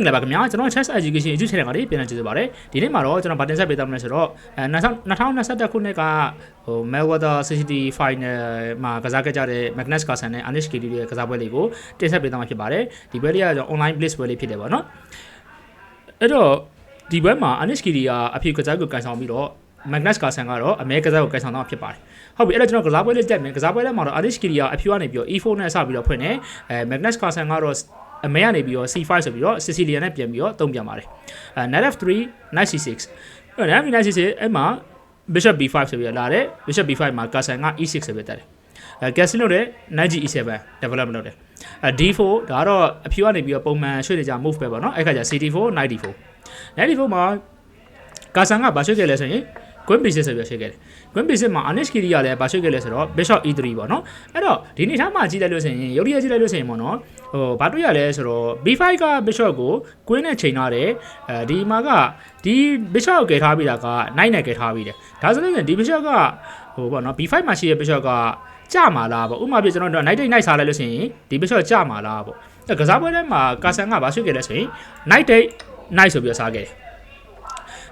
မင်္ဂလာပါခင်ဗျာကျွန်တော် Chess Education YouTube channel ကနေပြန်လည်ကြိုဆိုပါရစေဒီနေ့မှာတော့ကျွန်တော်ဗာတင်ဆက်ပေးသွားမယ်ဆိုတော့အဲ2021ခုနှစ်ကဟို Melweather CCT Final မှာကစားခဲ့ကြတဲ့ Magnus Carlsen နဲ့ Anish KD ရဲ့ကစားပွဲလေးကိုတင်ဆက်ပေးသွားမှာဖြစ်ပါတယ်ဒီပွဲလေးကကျွန်တော် online bliss ပွဲလေးဖြစ်တယ်ပေါ့နော်အဲ့တော့ဒီပွဲမှာ Anish KD ကအဖြေကစားကိုကန်ဆောင်ပြီးတော့ Magnus Carlsen ကတော့အမဲကစားကိုကန်ဆောင်တော့ဖြစ်ပါတယ်ဟုတ်ပြီအဲ့တော့ကျွန်တော်ကစားပွဲလေးတက်မယ်ကစားပွဲလေးမှာတော့ Anish KD ကအဖြေကနေပြီးတော့ E4 နဲ့စပြီးတော့ဖွင့်နေအဲ Magnus Carlsen ကတော့ အမဲကနေပြီးတော့ C5 ဆိုပြီးတော့ Sicilian နဲ့ပြန်ပြီးတော့တုံးပြန်ပါတယ်အဲ Knight F3 Knight C6 အဲ့တော့ Knight C6 အဲ့မှာ Bishop B5 ဆိုပြီးတော့လာတယ် Bishop B5 မှာ Carlsen က E6 ဆိုပြီးတက်တယ်အဲ Castle လို့တဲ့ Knight G7 development လုပ်တယ်အဲ D4 ဒါကတော့အဖြူကနေပြီးတော့ပုံမှန်ရွှေ့နေကြ move ပဲပေါ့နော်အဲ့ခါကျ CD4 Knight D4 Knight D4 မှာ Carlsen ကဘာရွှေ့ခဲ့လဲဆိုရင် Queen B6 ဆိုပြီးရွှေ့ခဲ့တယ် Queen B6 မှာ Anish Kiri ကလည်းဘာရွှေ့ခဲ့လဲဆိုတော့ Bishop E3 ပေါ့နော်အဲ့တော့ဒီနေ့ထားမှာကြည့်လိုက်လို့ဆိုရင်ရုပ်ရည်ကြည့်လိုက်လို့ဆိုရင်ပေါ့နော်ဟိုဘာတွေ့ရလဲဆိုတော့ B5 က Bishop ကို Queen နဲ့ချိန်ထားတယ်အဲဒီမှာကဒီ Bishop ကိုကယ်ထားပြီးတာက Knight နဲ့ကယ်ထားပြီးတယ်ဒါဆိုလို့ရှိရင်ဒီ Bishop ကဟိုပေါ့နော် B5 မှာရှိတဲ့ Bishop ကကြမှာလားပေါ့ဥပမာပြကျွန်တော်တို့ Knight 8 Knight စားလိုက်လို့ဆိုရင်ဒီ Bishop ကြမှာလားပေါ့အဲကစားပွဲထဲမှာကာဆန်ကဘာရွှေ့ခဲ့လဲဆိုရင် Knight 8 Knight ဆိုပြီးစားခဲ့တယ်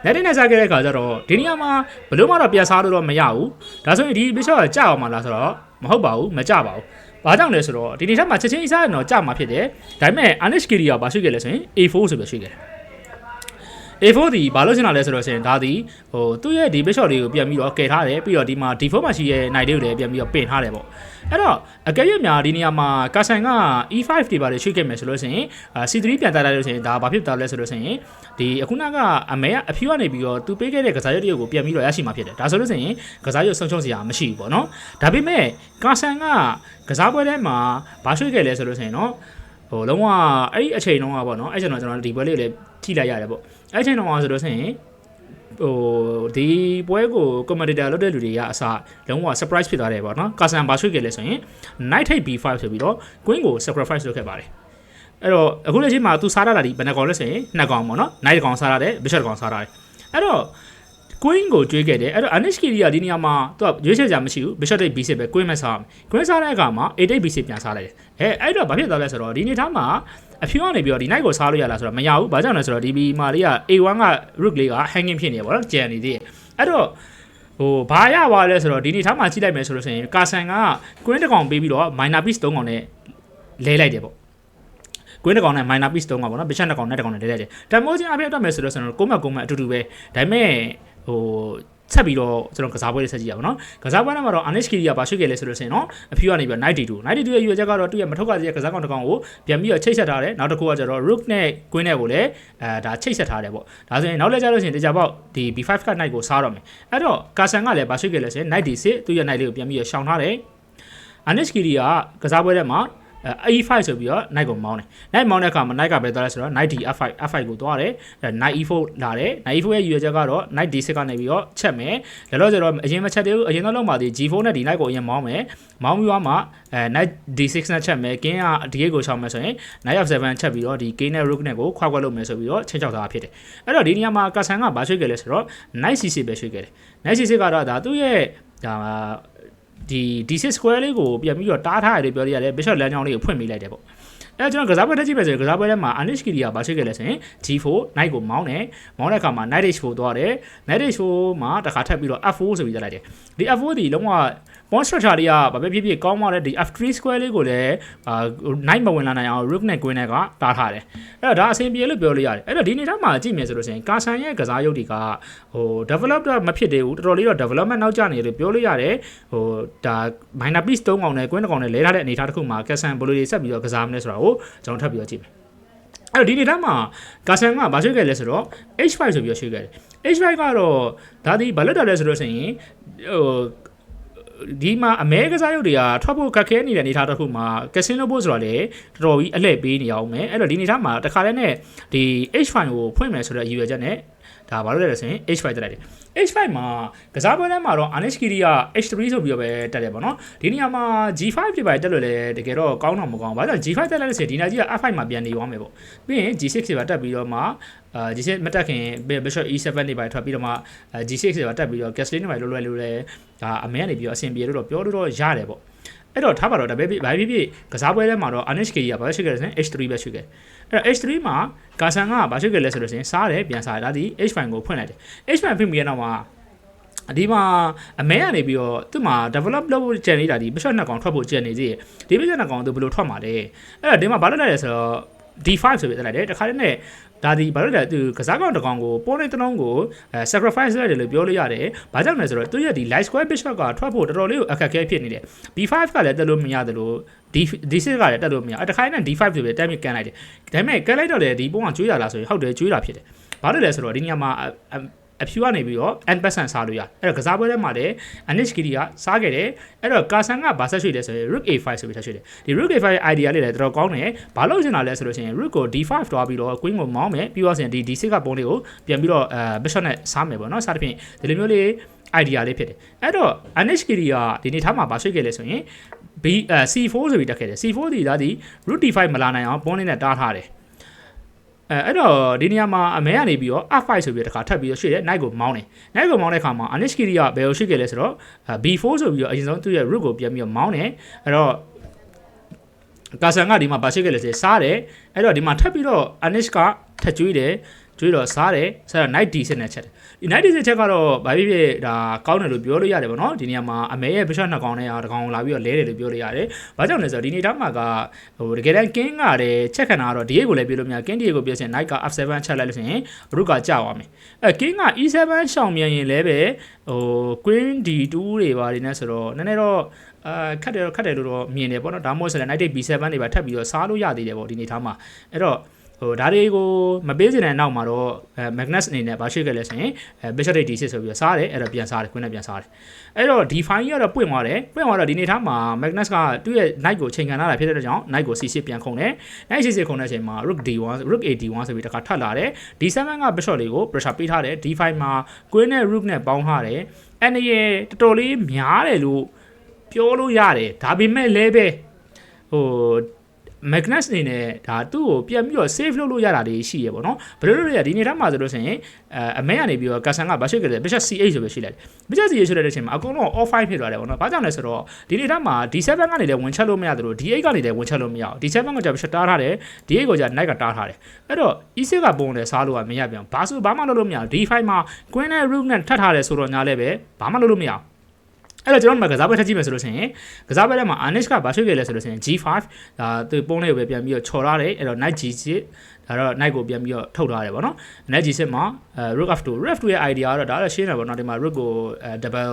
လက်တင်နဲ့စားခဲ့တဲ့ခါကျတော့ဒီနေရာမှာဘလို့မှတော့ပြန်စားလို့တော့မရဘူးဒါဆိုရင်ဒီ bishop ကကြောက်အောင်မလားဆိုတော့မဟုတ်ပါဘူးမကြပါဘူးဘာကြောင့်လဲဆိုတော့ဒီနေရာမှာချက်ချင်းအစားရတော့ကြာမှာဖြစ်တယ်ဒါပေမဲ့ Anish Kiri ကဘာရှိခဲ့လဲဆိုရင် A4 ဆိုပြီးရှိခဲ့တယ် A4 ဒီဘာလို့ရှင်းတာလဲဆိုတော့ရှင်ဒါဒီဟိုသူ့ရဲ့ဒီ bishop လေးကိုပြန်ပြီးတော့ကယ်ထားတယ်ပြီးတော့ဒီမှာ D4 မှာရှိရဲ့ knight လေးကိုလည်းပြန်ပြီးတော့ပင်ထားတယ်ပေါ့အဲ့တော့အကယ်၍များဒီနေရာမှာကာဆန်က E5 တွေပါလေရွှေ့ခဲ့မယ်ဆိုလို့ရှိရင် C3 ပြန်တက်လိုက်လို့ရှိရင်ဒါဘာဖြစ်သွားလဲဆိုလို့ရှိရင်ဒီအခုနကအမေကအဖြူကနေပြီးတော့သူပေးခဲ့တဲ့ကစားရုပ်တရုပ်ကိုပြန်ပြီးတော့ရရှိမှာဖြစ်တယ်ဒါဆိုလို့ရှိရင်ကစားရုပ်ဆုံးရှုံးစရာမရှိဘူးပေါ့နော်ဒါပေမဲ့ကာဆန်ကကစားပွဲထဲမှာဘာရွှေ့ခဲ့လဲဆိုလို့ရှိရင်နော် ဟိုလုံးဝအဲ့ဒီအချိန်တုန်းကပေါ့နော်အဲ့ချိန်တော့ကျွန်တော်ဒီပွဲလေးကိုလည်းထိလိုက်ရတယ်ပေါ့အဲ့ချိန်တုန်းကဆိုလို့ရှိရင်ဟိုဒီပွဲကို commentator လုပ်တဲ့လူတွေကအစားလုံးဝ surprise ဖြစ်သွားတယ်ပေါ့နော်ကာဆန်ဘာရွှေ့ခဲ့လဲဆိုရင် knight take b5 ဆိုပြီးတော့ queen ကို sacrifice လုပ်ခဲ့ပါတယ်အဲ့တော့အခုလက်ရှိမှာသူစားရတာဒီဘယ်နှကောင်လဲဆိုရင်နှစ်ကောင်ပေါ့နော် knight ကောင်စားရတယ် bishop ကောင်စားရတယ်အဲ့တော့ queen ကိုကျွေးခဲ့တယ်အဲ့တော့ anish kiri ကဒီနေရာမှာသူကရွေးချယ်ကြမရှိဘူး bishop take b6 ပဲ queen မစားဘူး queen စားတဲ့အခါမှာ a take b6 ပြန်စားလိုက်တယ်အဲအဲ့တော့ဘာဖြစ်သွားလဲဆိုတော့ဒီနေသားမှာအဖြူကနေပြီးတော့ဒီ night ကိုစားလို့ရလားဆိုတော့မရဘူးဘာကြောင့်လဲဆိုတော့ဒီဘီမာလေးက A1 က rook လေးက hanging ဖြစ်နေပါတော့ကြံနေသေးတယ်အဲ့တော့ဟိုဘာရပါလဲဆိုတော့ဒီနေ့ထားမှကြည့်လိုက်မယ်ဆိုလို့ရှိရင်ကာဆန်က queen တစ်ကောင်ပေးပြီးတော့ minor piece 3ကောင်နဲ့လဲလိုက်တယ်ပေါ့ကွင်းတစ်ကောင်နဲ့ minor piece 3ကောင်ပေါ့နော် bishop တစ်ကောင်နဲ့တစ်ကောင်နဲ့လဲလိုက်တယ်တမိုးချင်းအပြည့်အတွက်မယ်ဆိုလို့ဆိုတော့ကိုမကုန်းမအတူတူပဲဒါပေမဲ့ ဟိုဆက်ပြီးတော့ကျွန်တော်ကစားပွဲလေးဆက်ကြည့်ရအောင်နော်ကစားပွဲထဲမှာတော့ Anish Kiri ကဘာရှိခဲ့လဲဆိုလို့ရှိရင်နော်အဖြူကနေပြီး92 92ရဲ့ရွေးချက်ကတော့သူ့ရဲ့မထုတ်ကစီရဲ့ကစားကောင်တစ်ကောင်ကိုပြန်ပြီးတော့ချိတ်ဆက်ထားတယ်နောက်တစ်ခုကကျတော့ Rook နဲ့ Queen နဲ့ကိုလည်းအဲဒါချိတ်ဆက်ထားတယ်ပေါ့ဒါဆိုရင်နောက်လက်ကြလို့ရှိရင်တကြပေါက်ဒီ B5 က Knight ကိုစားတော့မယ်အဲ့တော့ကာဆန်ကလည်းဘာရှိခဲ့လဲဆိုရင် Knight D6 သူ့ရဲ့ Knight လေးကိုပြန်ပြီးတော့ရှောင်ထားတယ် Anish Kiri ကကစားပွဲထဲမှာ အဲ E5 ဆိုပြီးတော့ knight ကိုမောင်းတယ် knight မောင်းတဲ့အခါမှာ knight ကပဲသွားလဲဆိုတော့ knight D F5 F5 ကိုသွားတယ်အဲ knight E4 လာတယ် knight E4 ရဲ့ရွေချက်ကတော့ knight D6 ကနေပြီးတော့ချက်မယ်လောလောဆယ်တော့အရင်မချက်သေးဘူးအရင်တော့လုံးပါသေး G4 နဲ့ D knight ကိုအရင်မောင်းမယ်မောင်းပြီးတော့မှအဲ knight D6 နဲ့ချက်မယ် king က D8 ကိုချောင်းမယ်ဆိုရင် knight F7 ချက်ပြီးတော့ဒီ king နဲ့ rook နဲ့ကိုခွာခွက်လုပ်မယ်ဆိုပြီးတော့ချင်းချောက်တာဖြစ်တယ်အဲ့တော့ဒီနေရာမှာကာဆန်ကဘာရွှေ့ခဲ့လဲဆိုတော့ knight C6 ပဲရွှေ့ခဲ့တယ် knight C6 ကတော့ဒါသူ့ရဲ့ဒါ ဒီ D6 square လေးကိုပြန်ပြီးတော့တားထားရတယ်ပြောရရတယ် bishop လမ်းကြောင်းလေးကိုဖွင့်ပေးလိုက်တယ်ပေါ့အဲကျွန်တော်ကစားပွဲတက်ကြည့်ပဲဆိုရင်ကစားပွဲထဲမှာ Anish Kiri ကဘာရှိခဲ့လဲဆိုရင် G4 knight ကိုမောင်းတယ်မောင်းတဲ့အခါမှာ knight h4 သွားတယ် knight h4 မှာတစ်ခါထပ်ပြီးတော့ f4 ဆိုပြီးတက်လိုက်တယ်ဒီ f4 ဒီလုံးဝ pawn structure တွေကဘာပဲဖြစ်ဖြစ်ကောင်းပါတယ်ဒီ f3 square လေးကိုလည်းအာ knight မဝင်လာနိုင်အောင် rook နဲ့ queen နဲ့ကတားထားတယ်အဲ့တော့ဒါအဆင်ပြေလို့ပြောလို့ရတယ်အဲ့တော့ဒီနေသားမှာကြည့်မယ်ဆိုလို့ရှိရင်ကာဆန်ရဲ့ကစားရုပ်တွေကဟို develop တော့မဖြစ်သေးဘူးတော်တော်လေးတော့ development နောက်ကျနေတယ်လို့ပြောလို့ရတယ်ဟိုဒါ minor piece 3កောင်နဲ့ queen 2កောင်နဲ့လဲထားတဲ့အနေအထားတစ်ခုမှာကာဆန်ဘယ်လိုတွေဆက်ပြီးတော့ကစားမလဲဆိုတာကိုကျွန်တော်ထပ်ပြီးတော့ကြည့်မယ်အဲ့တော့ဒီနေ့တမ်းမှာကာဆန်ကဘာရွှေ့ခဲ့လဲဆိုတော့ H5 ဆိုပြီးတော့ရွှေ့ခဲ့တယ် H5 ကတော့ဒါဒီဘာလို့တယ်လဲဆိုတော့ဆိုရင်ဟို ဒီမှာအမဲကစားရုပ်တွေကထွက်ဖို့ခက်ခဲနေတဲ့အနေအထားတစ်ခုမှာကက်ဆင်နိုဘိုဆိုတာလေတော်တော်ကြီးအလှည့်ပေးနေအောင်မယ်အဲ့တော့ဒီအနေအထားမှာတခါတည်းနဲ့ဒီ H5 ကိုဖွင့်မယ်ဆိုတဲ့ရည်ရွယ်ချက်နဲ့ ဒါဘာလို့လဲဆိုရင် H5 တက်လိုက်တယ် H5 မှာကစားပွဲထဲမှာတော့ Anish Kiri က H3 ဆိုပြီးတော့ပဲတက်တယ်ပေါ့နော်ဒီနေရာမှာ G5 တွေပဲတက်လို့လေတကယ်တော့ကောင်းတော့မကောင်းဘာလို့ G5 တက်လိုက်လို့ဆိုရင်ဒီနာကြီးက F5 မှာပြန်နေသွားမယ်ပေါ့ပြီးရင် G6 တွေပဲတက်ပြီးတော့မှအာ G6 မတက်ခင် Bishop E7 တွေပဲထွက်ပြီးတော့မှ G6 တွေပဲတက်ပြီးတော့ Castle တွေပဲလွယ်လွယ်လို့လဲဒါအမဲကနေပြီးတော့အဆင်ပြေလို့တော့ပြောလို့တော့ရတယ်ပေါ့ အဲ့တော့ထားပါတော့ဒါပဲဖြစ်ဘာဖြစ်ဖြစ်ကစားပွဲထဲမှာတော့ Anish KD ကဘာရှိခဲ့လဲဆိုရင် H3 ပဲရှိခဲ့အဲ့တော့ H3 မှာကာဆန်ကဘာရှိခဲ့လဲဆိုလို့ရှိရင်စားတယ်ပြန်စားတယ်ဒါဒီ H5 ကိုဖွင့်လိုက်တယ် H5 ဖွင့်ပြီးတဲ့နောက်မှာဒီမှာအမဲကနေပြီးတော့သူ့မှာ develop လုပ်ဖို့ကြံနေတာဒီ bishop နှစ်ကောင်ထွက်ဖို့ကြံနေသေးတယ်ဒီ bishop နှစ်ကောင်သူဘယ်လိုထွက်မှာလဲအဲ့တော့ဒီမှာဘာလုပ်လိုက်လဲဆိုတော့ D5 ဆိုပြီးတက်လိုက်တယ်တခါတည်းနဲ့ ဒါဒီဘာလို့လဲသူကစားကောင်တစ်ကောင်ကိုပေါ်နေတဲ့နှုံးကိုအဲ sacrifice လုပ်တယ်လို့ပြောလို့ရတယ်။ဘာကြောင့်လဲဆိုတော့သူရဲ့ဒီ light square bishop ကထွက်ဖို့တော်တော်လေးကိုအခက်အခဲဖြစ်နေတယ်။ B5 ကလည်းတက်လို့မရတယ်လို့ D D6 ကလည်းတက်လို့မရ။အဲတခါနဲ့ D5 ဆိုပြီးတက်ပြီးကန်လိုက်တယ်။ဒါပေမဲ့ကန်လိုက်တော့လေဒီပုံကကျွေးရလားဆိုရင်ဟုတ်တယ်ကျွေးတာဖြစ်တယ်။ဘာလို့လဲဆိုတော့ဒီနေရာမှာ အဖြူကနေပြီးတော့ n percent စားလို့ရအဲ့တော့ကစားပွဲထဲမှာလည်း anish kiri ကစားခဲ့တယ်အဲ့တော့ကာဆန်ကဘာဆက်ရွှေ့လဲဆိုရင် rook a5 ဆိုပြီးဆက်ရွှေ့တယ်ဒီ rook a5 idea လေးလည်းတော်တော်ကောင်းတယ်ဘာလို့ချင်တာလဲဆိုလို့ရှိရင် rook ကို d5 တွားပြီးတော့ queen ကိုမောင်းမယ်ပြီးတော့ဆိုရင်ဒီ d6 ကပုံလေးကိုပြန်ပြီးတော့အဲ bishop နဲ့စားမယ်ပေါ့နော်စားတဲ့ဖြင့်ဒီလိုမျိုးလေး idea လေးဖြစ်တယ်အဲ့တော့ anish kiri ကဒီနေ့ထားမှာဘာရွှေ့ခဲ့လဲဆိုရင် b c4 ဆိုပြီးတက်ခဲ့တယ် c4 ဒီဒါဒီ root d5 မလာနိုင်အောင်ပုံလေးနဲ့တားထားတယ် အဲအဲ့တော့ဒီနေရာမှာအမဲကနေပြီးတော့ f5 ဆိုပြီးတခါထပ်ပြီးတော့ရွှေ့တယ် knight ကိုမောင်းတယ် knight ကိုမောင်းတဲ့အခါမှာ anishkiri ကဘယ်လိုရှိခဲ့လဲဆိုတော့ b4 ဆိုပြီးတော့အရင်ဆုံးသူ့ရဲ့ rook ကိုပြန်ပြီးတော့မောင်းတယ်အဲ့တော့ကာဆန်ကဒီမှာပါရှိခဲ့လဲဆိုစားတယ်အဲ့တော့ဒီမှာထပ်ပြီးတော့ anish ကထပ်ကျွေးတယ် ကျွေးတော့စားတယ်စားတော့ night d6 နဲ့ချက်တယ်ဒီ night d6 ချက်ကတော့ဘာဖြစ်ဖြစ်ဒါကောင်းတယ်လို့ပြောလို့ရတယ်ပေါ့နော်ဒီနေရာမှာအမေရဲ့ bishop နှစ်ကောင်နဲ့တကောင်လာပြီးတော့လဲတယ်လို့ပြောလို့ရတယ်ဘာကြောင့်လဲဆိုတော့ဒီနေ့တောင်မှာကဟိုတကယ်တမ်း king ကလည်းချက်ခံတာကတော့ d8 ကိုလည်းပြောလို့မရ king d8 ကိုပြောချင် night က f7 ချက်လိုက်လို့ဆိုရင် rook ကကြောက်သွားမယ်အဲ king က e7 ရှောင်မြန်ရင်လည်းပဲဟို queen d2 တွေပါတယ်နဲ့ဆိုတော့နည်းနည်းတော့အာခက်တယ်ခက်တယ်လို့တော့မြင်တယ်ပေါ့နော်ဒါမှမဟုတ်ဆိုရင် night b7 တွေပါထပ်ပြီးတော့စားလို့ရသေးတယ်ပေါ့ဒီနေ့ထားမှာအဲ့တော့ ဟိုဒါတွေကိုမပေးစင်တဲ့နောက်မှာတော့အဲ Magnus အနေနဲ့ဘာရှိခဲ့လဲဆိုရင်အဲ Bishop D6 ဆိုပြီးတော့စားတယ်အဲ့တော့ပြန်စားတယ်ခွင်းနဲ့ပြန်စားတယ်အဲ့တော့ D5 ကတော့ပွင့်သွားတယ်ပွင့်သွားတော့ဒီနေ့ထားမှာ Magnus ကသူ့ရဲ့ knight ကိုချိန်ခံလာတာဖြစ်တဲ့ကြောင့် knight ကို C6 ပြန်ခုန်တယ် knight C6 ခုန်တဲ့အချိန်မှာ rook D1 rook A D1 ဆိုပြီးတခါထပ်လာတယ် D7 က Bishop လေးကို pressure ပေးထားတယ် D5 မှာ queen နဲ့ rook နဲ့ပေါင်းထားတယ်အဲ့ဒီတော်တော်လေးများတယ်လို့ပြောလို့ရတယ်ဒါပေမဲ့လည်းပဲဟို Magnus အနေနဲ့ဒါသူ့ကိုပြန်ပြီးတော့ save လုပ်လို့ရတာတွေရှိရပေါ့နော်ဘယ်လိုလုပ်ရဒီနေထားမှာဆိုလို့ဆိုရင်အဲအမဲကနေပြီးတော့ကာဆန်ကဘာရှိခဲ့လဲ Bishop C8 ဆိုပဲရှိလိုက်တယ် Bishop C8 ဆိုတဲ့အချိန်မှာအကုန်လုံး off 5ဖြစ်သွားတယ်ပေါ့နော်ဘာကြောင့်လဲဆိုတော့ဒီနေထားမှာ D7 ကနေလည်းဝင်ချက်လို့မရသလို D8 ကနေလည်းဝင်ချက်လို့မရအောင် D7 ကကြာ Bishop တားထားတယ် D8 ကိုကြာ Knight ကတားထားတယ်အဲ့တော့ E6 ကပုံနဲ့စားလို့ကမရပြန်ဘာဆိုဘာမှလုပ်လို့မရ D5 မှာ Queen နဲ့ Rook နဲ့ထပ်ထားတယ်ဆိုတော့ညာလည်းပဲဘာမှလုပ်လို့မရအောင် အဲ့တော့ကျွန်တော်တို့ကစားပွဲထပ်ကြည့်မယ်ဆိုလို့ရှိရင်ကစားပွဲထဲမှာ Anish ကဘာရှိခဲ့လဲဆိုလို့ရှိရင် G5 ဒါသူပုံးလေးကိုပဲပြန်ပြီးတော့ချော်ထားတယ်အဲ့တော့ Knight G6 ဒါတော့ Knight ကိုပြန်ပြီးတော့ထုတ်ထားတယ်ဗောနော် Knight G6 မှာအဲ Rook F2 Rook F2 ရဲ့ idea ကတော့ဒါတော့ရှင်းတယ်ဗောနော်ဒီမှာ Rook ကိုအဲ double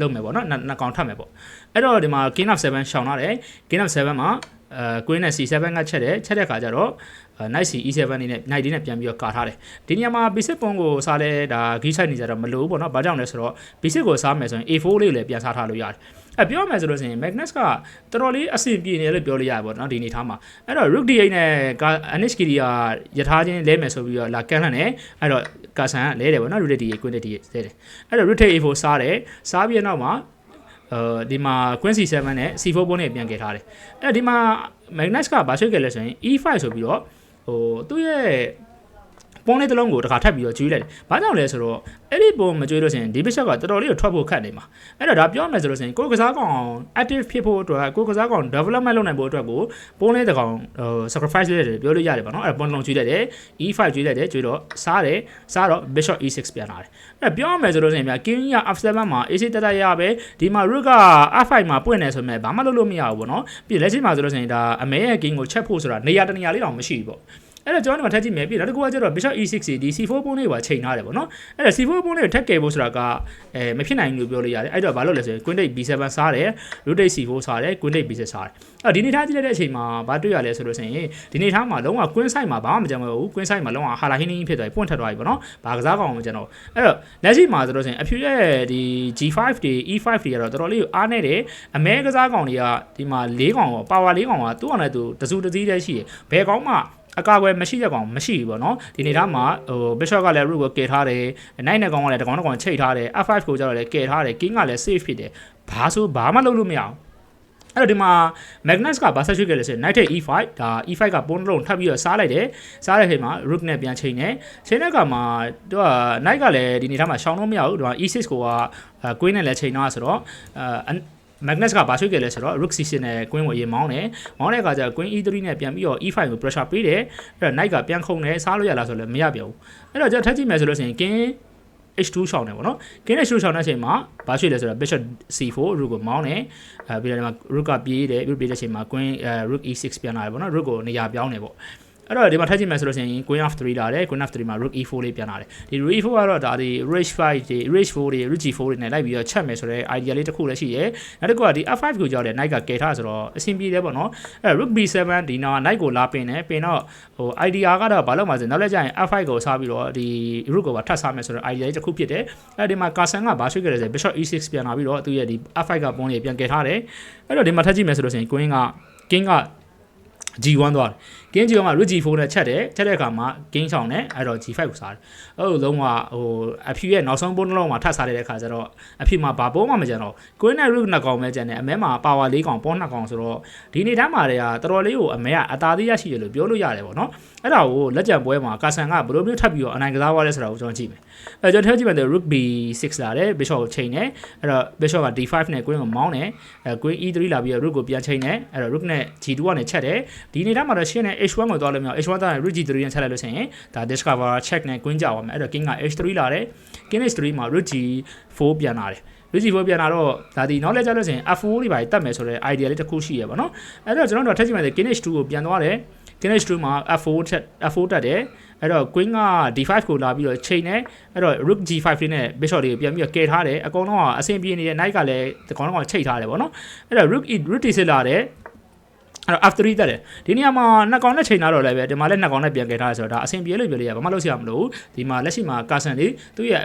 လုပ်မယ်ဗောနော်နှစ်ကောင်ထပ်မယ်ဗောအဲ့တော့ဒီမှာ King of 7ရှောင်ထားတယ် King of 7မှာ အဲ Queen နဲ့ C7 ကချက်တယ်ချက်တဲ့ခါကျတော့ night c e7 နေနဲ့ night နဲ့ပြန်ပြီးတော့ကာထားတယ်ဒီနေရာမှာ basic ပုံကိုစားလဲဒါ geek side နေကြတော့မလို့ပေါ့နော်ဘာကြောင့်လဲဆိုတော့ basic ကိုစားမယ်ဆိုရင် a4 လေးကိုလည်းပြန်စားထားလို့ရတယ်အဲပြောမယ်ဆိုလို့ရှိရင် Magnus ကတော်တော်လေးအဆင်ပြေနေလို့ပြောလို့ရပါဘောเนาะဒီနေထားမှာအဲ့တော့ Rook D8 နဲ့ Anish Kiri ကယထာချင်းလဲမယ်ဆိုပြီးတော့လာကန်လှန်တယ်အဲ့တော့ကာဆန်ကလဲတယ်ဗောနော် Rook D8 Queen D8 လဲတယ်အဲ့တော့ Rook A4 စားတယ်စားပြီးတော့မှာအဲ ဒီမှာ Queen C7 နဲ့ C4 ပုံနဲ့ပြန်ကယ်ထားတယ်အဲ့ဒီမှာ Magnus ကဘာဆွဲခဲ့လဲဆိုရင် E5 ဆိုပြီးတော့ဟိုသူ့ရဲ့ ပုံလေးတစ်လုံးကိုတစ်ခါထပ်ပြီးတော့ကျွေးလိုက်တယ်။ဘာကြောင့်လဲဆိုတော့အဲ့ဒီပုံမကျွေးလို့ရှိရင်ဒီ bishop ကတော်တော်လေးကိုထွက်ဖို့ခက်နေမှာ။အဲ့တော့ဒါပြောမယ်ဆိုလို့ရှိရင်ကိုယ်ကစားကောင် active ဖြစ်ဖို့အတွက်ကိုယ်ကစားကောင် development လုပ်နိုင်ဖို့အတွက်ကိုပုံလေးတစ်ကောင်ဟို sacrifice လုပ်ရတယ်ပြောလို့ရတယ်ပေါ့နော်။အဲ့ပုံလုံးကျွေးလိုက်တယ် E5 ကျွေးလိုက်တယ်ကျွေးတော့စားတယ်စားတော့ bishop E6 ပြန်လာတယ်။အဲ့ပြောမယ်ဆိုလို့ရှိရင်ဗျာ king က f7 မှာ A6 တက်တက်ရပဲဒီမှာ rook က f5 မှာပွင့်နေဆိုမဲ့ဘာမှလုပ်လို့မရဘူးပေါ့နော်။ပြီးလက်ရှိမှာဆိုလို့ရှိရင်ဒါအမဲရဲ့ king ကိုချက်ဖို့ဆိုတာနေရာတနေရာလေးတောင်မရှိဘူးပေါ့။ အဲ့တော့ကျွန်တော်တို့ထပ်ကြည့်မယ်ပြီနောက်တစ်ခုကကျတော့ Bishop E6 ဒီ C4 ပုံးလေးပါချိန်ထားတယ်ပေါ့နော်အဲ့တော့ C4 ပုံးလေးကိုထပ်ကယ်ဖို့ဆိုတာကအဲမဖြစ်နိုင်ဘူးလို့ပြောလို့ရတယ်အဲ့တော့ဘာလို့လဲဆိုရင် Queen Date B7 စားတယ် Rook Date C4 စားတယ် Queen Date B6 စားတယ်အဲ့ဒီနေထားကြည့်လိုက်တဲ့အချိန်မှာဘာတွေ့ရလဲဆိုလို့ဆိုရင်ဒီနေထားမှာလုံးဝ Queen side မှာဘာမှမကြမ်းဘူး Queen side မှာလုံးဝဟာလာဟင်းဟင်းဖြစ်သွားပြီပွင့်ထက်သွားပြီပေါ့နော်ဘာကစားကောင်မကြမ်းတော့အဲ့တော့လက်ရှိမှာဆိုလို့ဆိုရင်အဖြူရဲ့ဒီ G5 တွေ E5 တွေကတော့တော်တော်လေးအားနေတယ်အမဲကစားကောင်တွေကဒီမှာ၄ကောင်ပါဝါ၄ကောင်ကသူ့အောင်နဲ့သူတစုတစည်းတည်းရှိတယ်ဘယ်ကောင်မှ အကာအကွယ်မရှိတဲ့ကောင်မရှိဘူးပေါ့နော်ဒီနေသားမှာဟို bishop ကလည်း rook ကိုကယ်ထားတယ် knight နဲ့ကောင်ကလည်းတကောင်တကောင်ချိတ်ထားတယ် f5 ကိုကျတော့လည်းကယ်ထားတယ် king ကလည်း safe ဖြစ်တယ်ဘာဆိုဘာမှလုပ်လို့မရအောင်အဲ့တော့ဒီမှာ Magnus ကဘာဆက်ရွှေ့ခဲ့လဲဆိုရင် Knight တဲ့ E5 ဒါ E5 ကပုံလုံးထပ်ပြီးတော့စားလိုက်တယ်စားတဲ့ချိန်မှာ Rook နဲ့ပြန်ချိန်တယ်ချိန်တဲ့အခါမှာသူက Knight ကလည်းဒီနေထားမှာရှောင်းလို့မရဘူးဒီမှာ E6 ကိုက Queen နဲ့လည်းချိန်တော့ဆိုတော့အဲ Magnus ကဘာရွှေ့ခဲ့လဲဆိုတော့ Rook C6 နဲ့ Queen ကိုအရင်မောင်းတယ်မောင်းတဲ့အခါကျတော့ Queen E3 နဲ့ပြန်ပြီးတော့ E5 ကို pressure ပေးတယ်အဲ့တော့ Knight ကပြန်ခုန်တယ်စားလို့ရလားဆိုလည်းမရပြန်ဘူးအဲ့တော့ကျွန်တော်ထပ်ကြည့်မယ်ဆိုလို့ရှိရင် King H2 ရှောင်းတယ်ပေါ့နော် King H2 ရှောင်းတဲ့အချိန်မှာဘာရွှေ့လဲဆိုတော့ Bishop C4 Rook ကိုမောင်းတယ်အဲပြီးတော့ဒီမှာ Rook ကပြေးတယ်ပြီးပြေးတဲ့အချိန်မှာ Queen အဲ Rook E6 ပြန်လာတယ်ပေါ့နော် Rook ကိုနေရာပြောင်းတယ်ပေါ့ အဲ့တော့ဒီမှာထပ်ကြည့်မယ်ဆိုလို့ရှိရင် Queen of 3လာတယ် Queen of 3မှာ Rook E4 လေးပြန်လာတယ်ဒီ Rook E4 ကတော့ဒါဒီ Rage 5တွေ Rage 4တွေ Rook G4 တွေနဲ့လိုက်ပြီးတော့ချက်မယ်ဆိုတော့ idea လေးတစ်ခုလည်းရှိရဲနောက်တစ်ခုကဒီ F5 ကိုကြောက်တယ် Knight ကကယ်ထားဆိုတော့အဆင်ပြေတယ်ပေါ့နော်အဲ့ Rook B7 ဒီနောက် Knight ကိုလာပင်တယ်ပင်တော့ဟို idea ကတော့ဘာလို့မှဆိုနောက်လက်ကျရင် F5 ကိုစားပြီးတော့ဒီ Rook ကိုပါထပ်စားမယ်ဆိုတော့ idea လေးတစ်ခုဖြစ်တယ်အဲ့ဒီမှာ Carson ကဘာဆွေးခဲ့လဲဆို Bishop E6 ပြန်လာပြီးတော့သူရဲ့ဒီ F5 ကပုံးလေးပြန်ကယ်ထားတယ်အဲ့တော့ဒီမှာထပ်ကြည့်မယ်ဆိုလို့ရှိရင် Queen က King က G1 သွားတယ်။ King G1 မှာ Rook G4 နဲ့ချက်တယ်။ချက်တဲ့အခါမှာ King ဆောင်တယ်အဲ့တော့ G5 ကိုစားတယ်။အဲ့လိုလုံးဝဟိုအဖြူရဲ့နောက်ဆုံးပုံးတစ်လုံးမှာထပ်စားတဲ့အခါကျတော့အဖြူမှာဘာပုံးမှမကျန်တော့ Queen နဲ့ Rook နှစ်ကောင်ပဲကျန်တယ်။အမဲမှာ power ၄ကောင်ပေါနှစ်ကောင်ဆိုတော့ဒီနေ့တန်းမှာတည်းကတော်တော်လေးကိုအမဲကအသာသေးရရှိတယ်လို့ပြောလို့ရတယ်ပေါ့နော်။အဲ့ဒါကိုလက်ကျန်ပွဲမှာကာဆန်ကဘယ်လိုမျိုးထပ်ပြီးတော့အနိုင်ကစားသွားလဲဆိုတာကိုကျွန်တော်ကြည့်မယ်။အဲ့ကျွန်တော်ထပ်ကြည့်မယ်ဆို Rook B6 လာတယ် Bishop ကိုချိန်တယ်။အဲ့တော့ Bishop က D5 နဲ့ Queen ကိုမောင်းတယ်။အဲ Queen E3 လာပြီးတော့ Rook ကိုပြန်ချိန်တယ်။အဲ့တော့ Rook နဲ့ G2 ကနေချက်တယ်။ဒီနေ့တန်းမှာတော့ရှင်းနဲ့ H1 ကိုသွားလို့မရအောင် H1 သွားရင် Rook G3 နဲ့ချက်လိုက်လို့ဆိုရင်ဒါ Discover check နဲ့ Queen ကြောက်ပါမယ်။အဲ့တော့ King က H3 လာတယ်။ King H3 မှာ Rook G4 ပြန်လာတယ်။ Rook G4 ပြန်လာတော့ဒါဒီနောက်လဲကြလို့ဆိုရင် F4 တွေပါတတ်မယ်ဆိုတဲ့ idea လေးတစ်ခုရှိရပါတော့။အဲ့တော့ကျွန်တော်တို့ထပ်ကြည့်မယ်ဆို King H2 ကိုပြန်သွားတယ်။ King H2 မှာ F4 ထက် F4 တက်တယ်။အဲ့တော့ Queen က D5 ကိုလာပြီးတော့ချိန်တယ်အဲ့တော့ Rook G5 လေးနဲ့ Bishop လေးကိုပြန်ပြီးတော့ကယ်ထားတယ်အကောင်လုံးကအဆင်ပြေနေတဲ့ Knight ကလည်းဒီကောင်လုံးကချိတ်ထားတယ်ဗောနော်အဲ့တော့ Rook E Rook D6 လာတယ် အဲ့တော့ F3 တက်တယ်ဒီနေရာမှာနှစ်ကောင်နဲ့ချိန်ထားတော့လည်းပဲဒီမှာလည်းနှစ်ကောင်နဲ့ပြန်ကယ်ထားတယ်ဆိုတော့ဒါအဆင်ပြေလို့ပြောလို့ရဘာမှလုပ်စရာမလိုဘူးဒီမှာလက်ရှိမှာ Carson လေးသူ့ရဲ့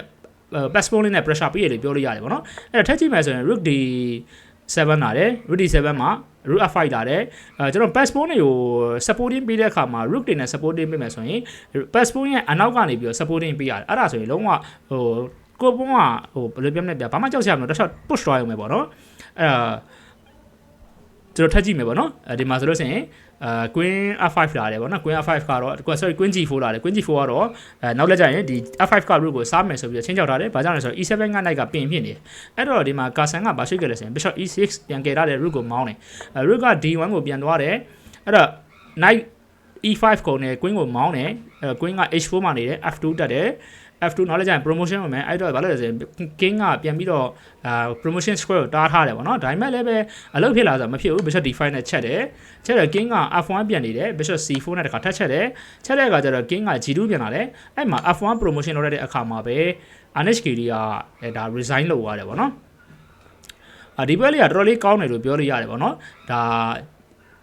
passport လေးနဲ့ pressure ပေးရတယ်ပြောလို့ရတယ်ဗောနော်အဲ့တော့ထက်ကြည့်မယ်ဆိုရင် Rook D7 လာတယ် Rook D7 မှာ root f5 လာတယ်အဲကျွန်တော် passport တွေကို supporting ပေးတဲ့အခါမှာ root တွေနဲ့ supporting ပေးမယ်ဆိုရင် passport ရဲ့အနောက်ကနေပြီးတော့ supporting ပေးရတယ်အဲ့ဒါဆိုရင်လုံးဝဟိုကိုပုံးကဟိုဘယ်လိုပြောမလဲဗျာဘာမှကြောက်စရာမလိုတစ်ချက် push သွားရုံပဲပေါ့နော်အဲ့ဒါ ကျွန်တော်ထပ်ကြည့်မယ်ပေါ့နော်အဲဒီမှာဆိုလို့ရှိရင်အာ queen f5 လာတယ်ဗောနော် queen f5 ကတော့ sorry queen g4 လာတယ် queen g4 ကတော့အဲနောက်လက်ကျရင်ဒီ f5 က root ကိုစားမယ်ဆိုပြီးချင်းချောက်ထားတယ်ဘာကြောင့်လဲဆိုတော့ e7 က knight ကပင်ဖြစ်နေတယ်အဲ့တော့ဒီမှာ carson ကဘာရှိခဲ့လဲဆိုရင် bishop e6 ပြန်ကယ်ထားတယ် root ကိုမောင်းတယ်အဲ root က d1 ကိုပြန်သွားတယ်အဲ့တော့ knight e5 ကိုနဲ့ queen ကိုမောင်းတယ်အဲ queen က h4 မှာနေတယ် f2 တက်တယ် F2 နောက်လည်းကျရင် promotion ဝင်မယ်အဲ့တော့ဘာလို့လဲဆိုရင် king ကပြန်ပြီးတော့အာ promotion square ကိုတားထားတယ်ပေါ့နော်ဒါပေမဲ့လည်းပဲအလုပ်ဖြစ်လာဆိုမဖြစ်ဘူး bishop d5 နဲ့ချက်တယ်ချက်တယ် king က f1 ပြန်နေတယ် bishop c4 နဲ့တခါထပ်ချက်တယ်ချက်တဲ့အခါကျတော့ king က g2 ပြန်လာတယ်အဲ့မှာ f1 promotion လုပ်ရတဲ့အခါမှာပဲ RNHK လေးကအဲဒါ resign လုပ်သွားတယ်ပေါ့နော်အာဒီဘက်လေးကတော်တော်လေးကောင်းတယ်လို့ပြောလို့ရတယ်ပေါ့နော်ဒါ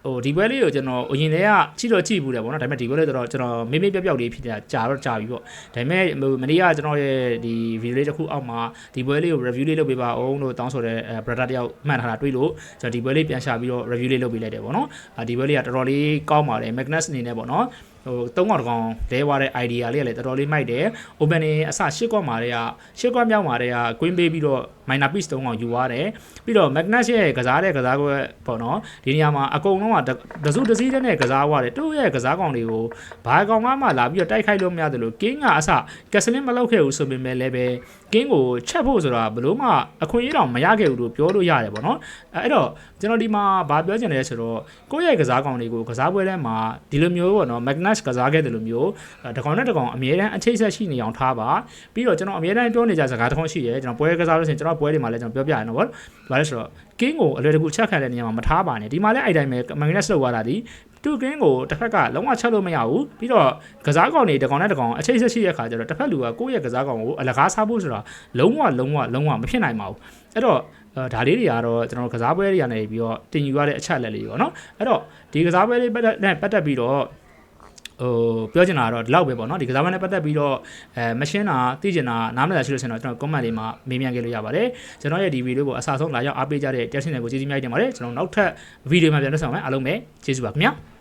ဟိုဒီဘွဲလေးကိုကျွန်တော်အရင်တည်းကကြည့်တော့ကြည့်ဘူးတယ်ပေါ့နော်ဒါပေမဲ့ဒီဘွဲလေးတော့ကျွန်တော်မေးမေးပြောက်ပြောက်လေးဖြစ်တာကြာတော့ကြာပြီပေါ့ဒါပေမဲ့မနေ့ကကျွန်တော်ရဲ့ဒီဗီဒီယိုလေးတစ်ခုအောက်မှာဒီဘွဲလေးကို review လေးလုပ်ပေးပါအောင်လို့တောင်းဆိုတဲ့ brother တယောက်မှန်ထားတာတွေ့လို့ကျွန်တော်ဒီဘွဲလေးပြန်ရှာပြီးတော့ review လေးလုပ်ပေးလိုက်တယ်ပေါ့နော်ဒီဘွဲလေးကတော်တော်လေးကောင်းပါတယ် Magnus အနေနဲ့ပေါ့နော် ဟိုသုံးកောင်တကောင်လဲသွားတဲ့ idea လေးကလည်းတော်တော်လေးမိုက်တယ် open နေအစရှစ်ကွက်မှာတည်းကရှစ်ကွက်မြောက်မှာတည်းက queen ပေးပြီးတော့ minor piece သုံးកောင်ယူသွားတယ်ပြီးတော့ magnus ရဲ့ကစားတဲ့ကစားကွက်ပေါ့နော်ဒီနေရာမှာအကုန်လုံးကတစုတစည်းတဲ့ကစားသွားတယ်သူ့ရဲ့ကစားကောင်တွေကိုဘာကောင်ကမှလာပြီးတော့တိုက်ခိုက်လို့မရတယ်လို့ king ကအစကက်စလင်းမလုပ်ခဲ့ဘူးဆိုပေမဲ့လည်းပဲ king ကိုချက်ဖို့ဆိုတာဘလို့မှအခွင့်အရေးတော့မရခဲ့ဘူးလို့ပြောလို့ရတယ်ပေါ့နော်အဲ့တော့ကျွန်တော်ဒီမှာဗာပြောချင်တယ်ဆိုတော့ကိုယ့်ရဲ့ကစားကောင်တွေကိုကစားပွဲထဲမှာဒီလိုမျိုးပေါ့နော် magnus ကစားခဲ့တယ်လို့မျိုးတကောင်နဲ့တကောင်အမြဲတမ်းအခြေဆက်ရှိနေအောင်ထားပါပြီးတော့ကျွန်တော်အမြဲတမ်းပြောနေကြစကားတစ်ခုရှိရဲကျွန်တော်ပွဲကစားလို့ဆိုရင်ကျွန်တော်ပွဲတွေမှာလည်းကျွန်တော်ပြောပြရအောင်ပေါ့ဘာလဲဆိုတော့ king ကိုအလွယ်တကူချက်ခံတဲ့နေရာမှာမထားပါနဲ့ဒီမှာလည်းအဲ့တိုင်းပဲ magnus လောက်သွားတာဒီတူကင်းကိုတစ်ဖက်ကလုံးဝချက်လို့မရဘူးပြီးတော့ကစားကောင်တွေတကောင်နဲ့တကောင်အခြေဆက်ရှိတဲ့ခါကျတော့တစ်ဖက်လူကကိုယ့်ရဲ့ကစားကောင်ကိုအလကားစားဖို့ဆိုတာလုံးဝလုံးဝလုံးဝမဖြစ်နိုင်ပါဘူးအဲ့တော့ဒါလေးတွေကတော့ကျွန်တော်ကစားပွဲတွေကနေပြီးတော့တင်ယူရတဲ့အချက်လက်လေးပေါ့နော်အဲ့တော့ဒီကစားပွဲလေးနဲ့ပတ်သက်ပြီးတော့ ဟိုပြောချင်တာကတော့ဒီလောက်ပဲပေါ့နော်ဒီကစားပွဲနဲ့ပတ်သက်ပြီးတော့အဲမရှင်းတာသိချင်တာနားမလည်ရှိလို့ဆိုရင်တော့ကျွန်တော် comment လေးမှာမေးမြန်းခဲ့လို့ရပါတယ်ကျွန်တော်ရဲ့ဒီဗီဒီယိုကိုအစားဆုံးလာရောက်အားပေးကြတဲ့တက်ရှင်တွေကိုကျေးဇူးများတင်ပါတယ်ကျွန်တော်နောက်ထပ်ဗီဒီယိုမှာပြန်တွေ့ဆုံမယ်အားလုံးပဲကျေးဇူးပါခင်ဗျာ